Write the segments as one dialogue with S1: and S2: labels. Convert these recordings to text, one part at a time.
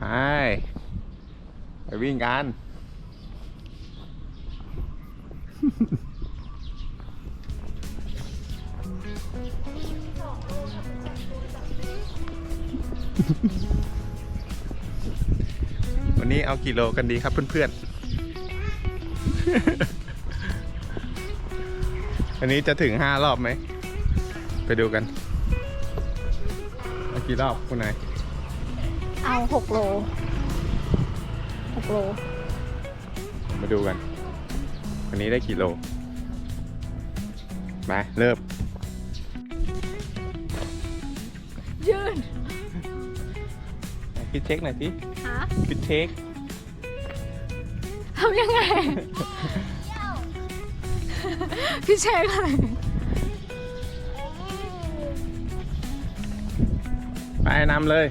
S1: ไป ไปวิ่งกัน วันนี้เอากี่โลกันดีครับเพื่อนๆวันนี้จะถึงห้ารอบไหม ไปดูกัน เอากี่รอบคุณนาย
S2: เอาหกโลหกโล
S1: มาดูกัน วันนี้ได้กี่โล มา เริ่ม
S2: ยืน
S1: คิดเช็คหน่อยสิ
S2: ฮะ
S1: คิดเช็ค
S2: ทำยังไง พี่เชคอะไร
S1: ไปนำเลย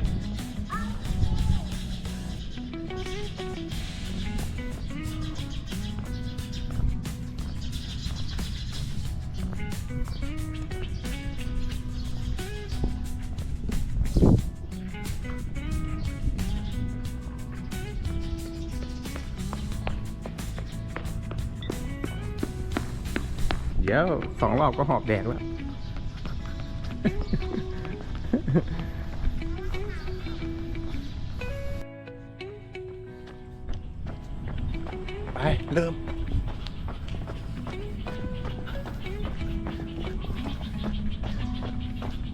S1: เดี๋ยวสองรอบก็หอบแดกแล้ว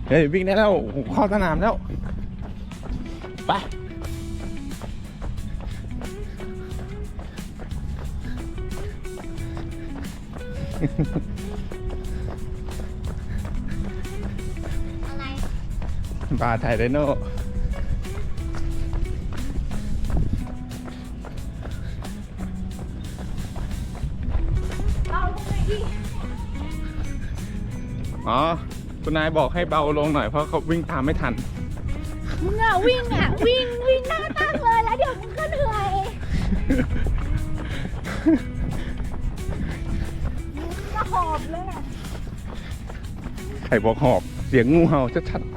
S1: เฮ้ยวิ่งได้แล้วโอ้โหเข้าสนามแล้ว ไป
S2: อะไร
S1: บาร์ไทยไดโน่
S2: เอาตรงไหนดิ
S1: อ๋อ คุณนายบอกให้เบาลงหน่อยเพราะเขาวิ่งตามไม่ทัน
S2: มึงอะวิ่งอะวิ่งวิ่งหน้าตั้งเลยแล้วเดี๋ยวมึงก็เหนื่อยมึงก็หอบเลยอะ
S1: ไข่บอกหอบ เสียงงูเห่าชัดๆ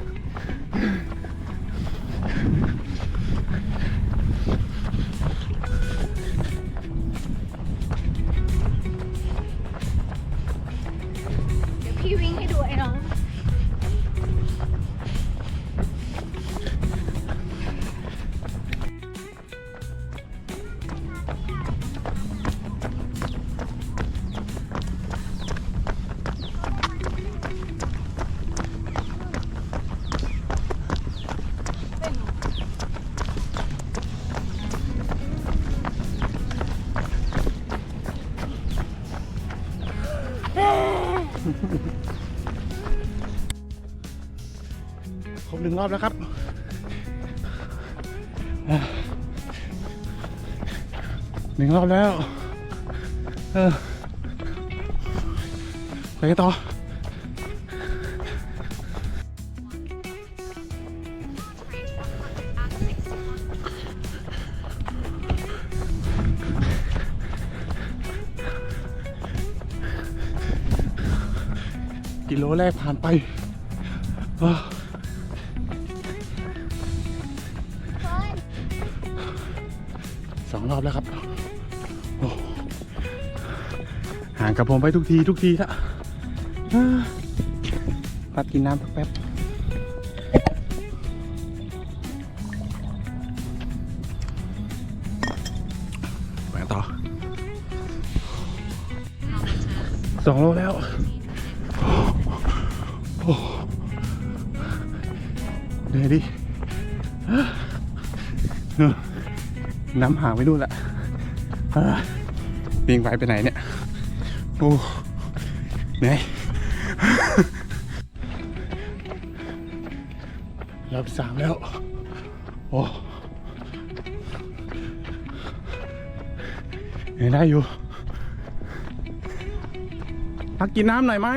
S1: รอบแล้วครับ หนึ่งรอบแล้ว เออไปต่อกิโลแรกผ่านไปอ้า สองรอบแล้วครับห่างกับผมไปทุกทีทุกทีละอ่าพักกินน้ำแป๊บไปต่อสองโลแล้วเหนื่อยดิเออ น้ำหางไปนู่นละเออปิงไปไปไหนเนี่ย โอ้เหนื่อยรอบสามแล้ว โอ้เหนื่อยได้อยู่ พักกินน้ำหน่อยไหม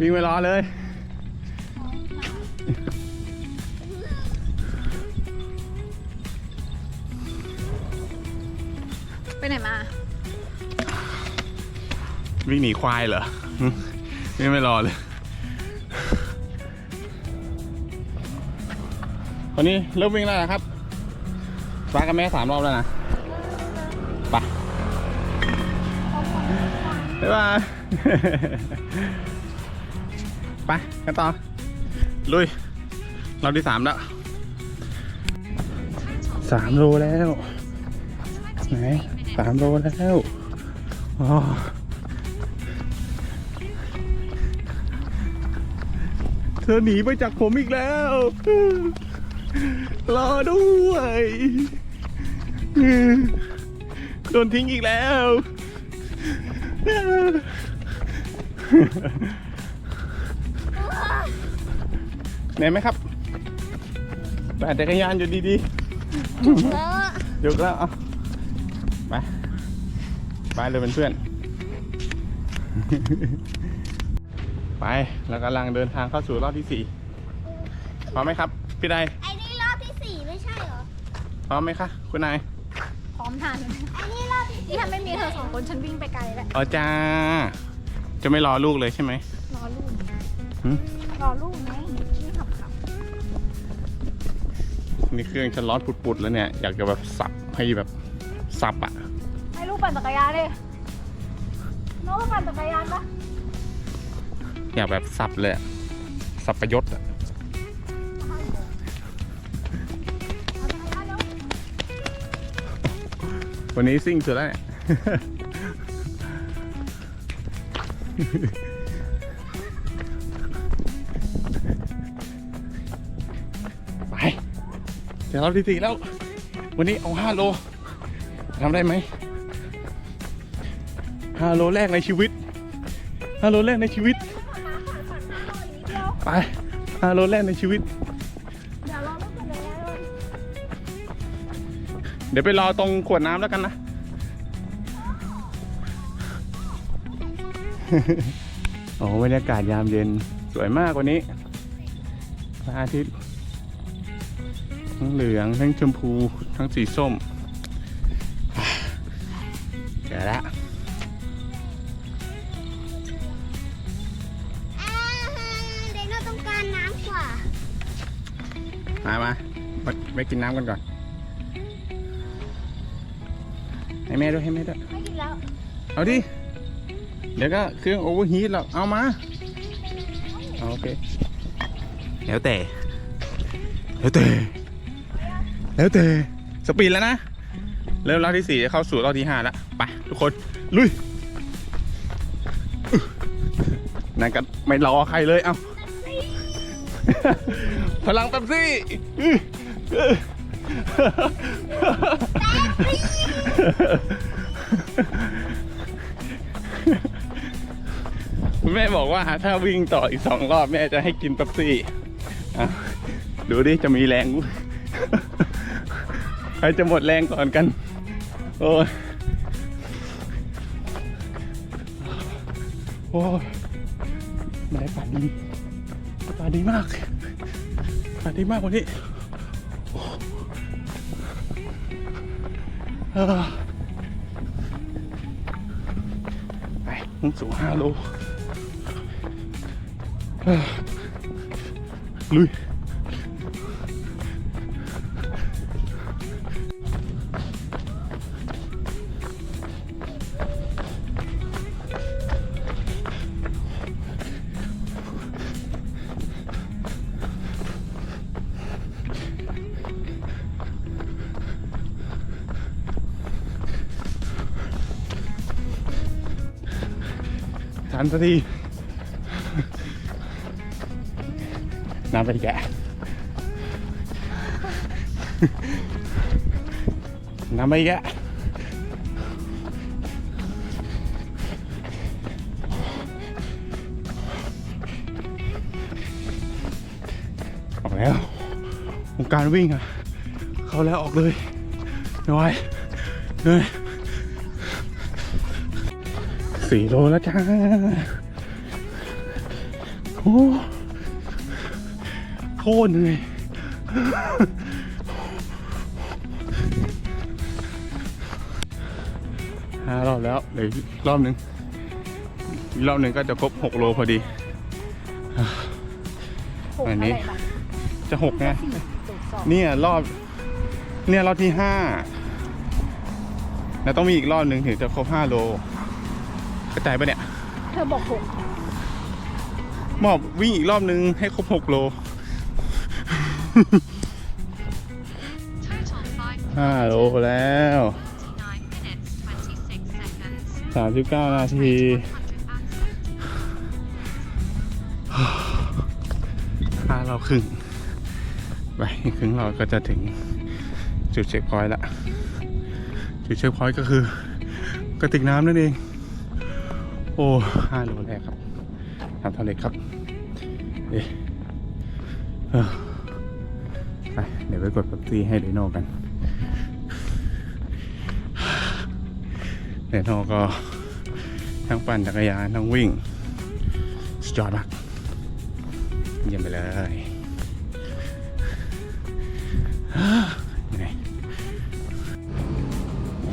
S1: วิ่งไปรอเลย วิ่งหนีควายเหรอนี่ไม่รอเลยตอนนี้เริ่มวิ่งแล้วนะครับฟ้ากับแม่สามรอบแล้วนะไปะบ๊ายบายไปกันต่อ ลุย เราที่สามแล้วสามโลแล้ว ไหนสามโลแล้วอ๋อ ธอหนีไปจากผมอีกแล้ว รอด้วยโดนทิ้งอีกแล้วเหนื่อยไหมครับปั่นจักรยานอยู่ดี
S2: แล้ว
S1: ๆยกแล้วเอาไป ไปเลยเป็นเพื่อน ไปแล้วกำลังเดินทางเข้าสู่รอบที่สี่พร้อมไหมครับ พี่ใด
S2: ไอ้นี่รอบที่สี่ไม่ใช่เหรอ
S1: พร้อมไหมคะคุณนาย
S2: พร้อมทันไอ้นี่รอบที่นี่ถ้าไม่มีเธอสองคนฉันวิ่งไปไกลแล้ว
S1: อ๋อจ้า จะไม่รอลูกเลยใช่ไหม
S2: รอลูก
S1: หืม
S2: รอลูกไหมนี่ขับขับ
S1: นี่เครื่องฉันร้อนปุดๆแล้วเนี่ยอยากจะแบบสับให้แบบสับอะ
S2: ให้ลูกปั่นจักรยานดิน้องปั่นจักรยานปะ
S1: อยากแบบสับเลยสับประยศอะ
S2: เอาจักรยานแล้ว
S1: วันนี้ซิ่งสุดแล้วเนี่ยไปเดี๋ยวเราที่สี่แล้ว วันนี้เอาห้าโลทำได้ไหมห้าโลแรกในชีวิตห้าโลแรกในชีวิต ไปห้าโลแรกในชีวิต
S2: เดี๋ยวรอลูกปั่นจักรยานเลย
S1: เดี๋ยวไปรอตรงขวดน้ำแล้วกันนะ โอ้บรรยากาศยามเย็นสวยมากวันนี้พระอาทิตย์ทั้งเหลือง ทั้งชมพู ทั้งสีส้ม มามามาไปกินน้ำกันก่อน ให้แม่ด้วยให้แม่ด้วย
S2: ไม่กินแล้ว
S1: เอาดิ เดี๋ยวก็เครื่องโอเวอร์ฮีทหรอกเอามาเอาโอเค แล้วแต่ แล้วแต่ แล้วแต่ สปีดแล้วนะ เริ่มรอบที่สี่จะเข้าสู่รอบที่ห้าแล้ว ไปทุกคน ลุยอึ๊ะนั่นก็ไม่รอใครเลย เอา พลังเป๊ปซี่คุณแม่บอกว่าถ้าวิ่งต่ออีกสองรอบแม่จะให้กินเป๊ปซี่ดูดิจะมีแรงใครจะหมดแรงก่อนกัน โอ้โอ้ไม่ได้ป่ อากาศดีมากอากาดีมากวันนี้ไปมุ่งสู่ห้าโลลุย ทันสักทีน้ำไปแกะน้ำไปแกะออกแล้ววงการวิ่งอะ เข้าแล้วออกเลยไม่ไหวเหนื่อย สี่โลแล้วจ้าโอ้โคตรเหนื่อยห้ารอบแล้วเหลืออีกรอบหนึ่งอีกรอบหนึ่งก็จะครบหกโลพอดี
S2: หก
S1: อันนี้
S2: อะไรบ้าง
S1: จะหกไง
S2: สี่จุดสบอก
S1: เนี่ยรอบ เนี่ยรอบที่ห้าแล้วต้องมีอีกรอบหนึ่งถึงจะครบห้าโลก ระจายปะเนี่ย
S2: เธอบอกหก
S1: หมอบวิ่งอีกรอบนึงให้ครบหกโล
S3: Total 5
S1: ห้าโลแล้ว
S3: 9 minutes 26 seconds.
S1: สามสิบเก้านาทีห้าเราครึ่งไปอีกครึ่งเราก็จะถึงจุดเช็คพอยต์ละ จุดเช็คพอยต์ก็คือกระติกน้ำนั่นเอง โอ้ห้าโลแรกครับทำเท่าเลครับเอ๊ไปเดี๋ยวไปกดปับซี่ให้เดโน่กันเดโน่ก็ทั้งปั่นจักรยานทั้งวิ่งสุดยอดมากเยี่ยมไปเลยนี่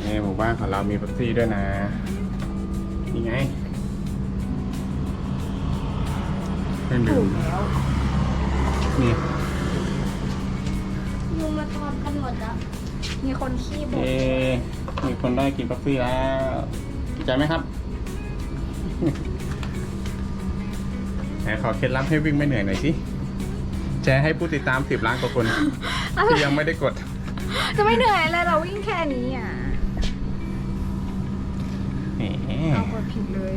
S1: นี่หมู่บ้านของเรามีปับซี่ด้วยนะ เครื่อง
S2: ถู
S1: ดื่
S2: ก
S1: ม
S2: แล้ว
S1: นี่
S2: ยุงมาทอมกันหมดแล้ว มีคนขี้บ่น
S1: เอมีคนได้กินปับซี่แล้วดีใจไหมครับไหนขอเคล็ดลับให้วิ่งไม่เหนื่อยหน่อยสิแชร์ให้ผู้ติดตามสิบล้านกว่าคนที่ยังไม่ได้กด
S2: จะไม่เหนื่อยเลยเราวิ่งแค่นี้อะเอากดผิดเลย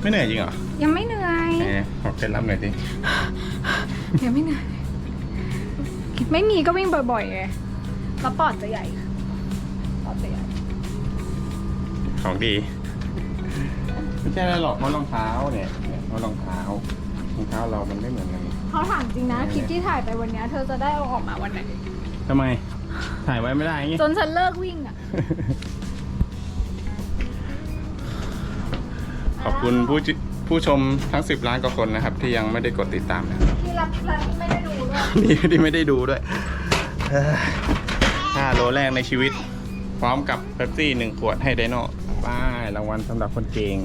S1: ไม่เหนื่อยจริงเหรอ
S2: ยังไม่เหนื่อย
S1: แหมขอเคล็ดลับหน่อยสิ
S2: ยังไม่เหนื่อยไม่มีก็วิ่งบ่อยๆไงแล้วปอดจะใหญ่ปอดจะใหญ่
S1: ของดี ไม่ใช่อะไรหรอกเพราะรองเท้าเนี่ยเนี่ยเพราะรองเท้ารองเท้าเรามันไม่เหมือนกัน
S2: เขาถามจริงนะคลิปที่ถ่ายไปวันเนี้ยเธอจะได้เอาออกมาวันไหน
S1: ทำไม ถ่ายไว้ไม่ได้ไง
S2: จนฉันเลิกวิ่งอะ
S1: ขอบคุณผู้จิ ผู้ชมทั้ง 10 ล้านกว่าคนนะครับ ที่ยังไม่ได้กดติดตามนะครับ
S2: ที่รับรันไม่ได้ดูด้วย
S1: นี่ที่ไม่ได้ดูด้วยเอ้ยห้าโลแรกในชีวิต พร้อมกับเป๊ปซี่หนึ่งขวดให้ไดโน่ป้ายรางวัลสำหรับคนเก่ง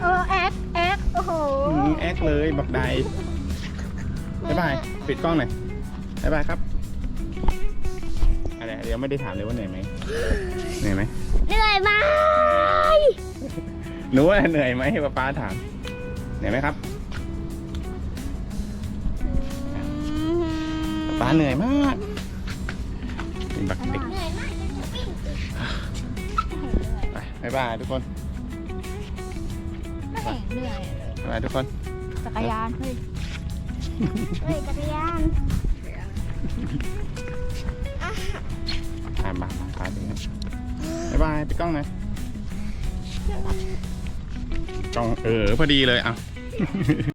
S2: เออแอคแอคโอ้โห
S1: อืมแอคเลยบักใดบ๊ายบายปิดกล้องหน่อยบ๊ายบายครับอะไรเดี๋ยวไม่ได้ถามเลยว่าเหนื่อยไหมเหนื่อยไหม
S2: เหนื่อยไหม
S1: หนูว่าเหนื่อยไหมป้าป้าถามเหนื่อยไหมครับป้าเหนื่อยมากเป็นบักเด็ก
S2: เหนื่อยมากจะวิ่งอีก
S1: ไปบ๊ายบายทุกคน
S2: ไม่เห็นเหนื่อยเลย
S1: บ๊ายบายทุกคน
S2: จักรยานเฮ้ยเฮ้ยจักรยาน
S1: อ่ามามาพาไปนะบ๊ายบายไปกล้องหน่อย จ้องเออพอดีเลยอะ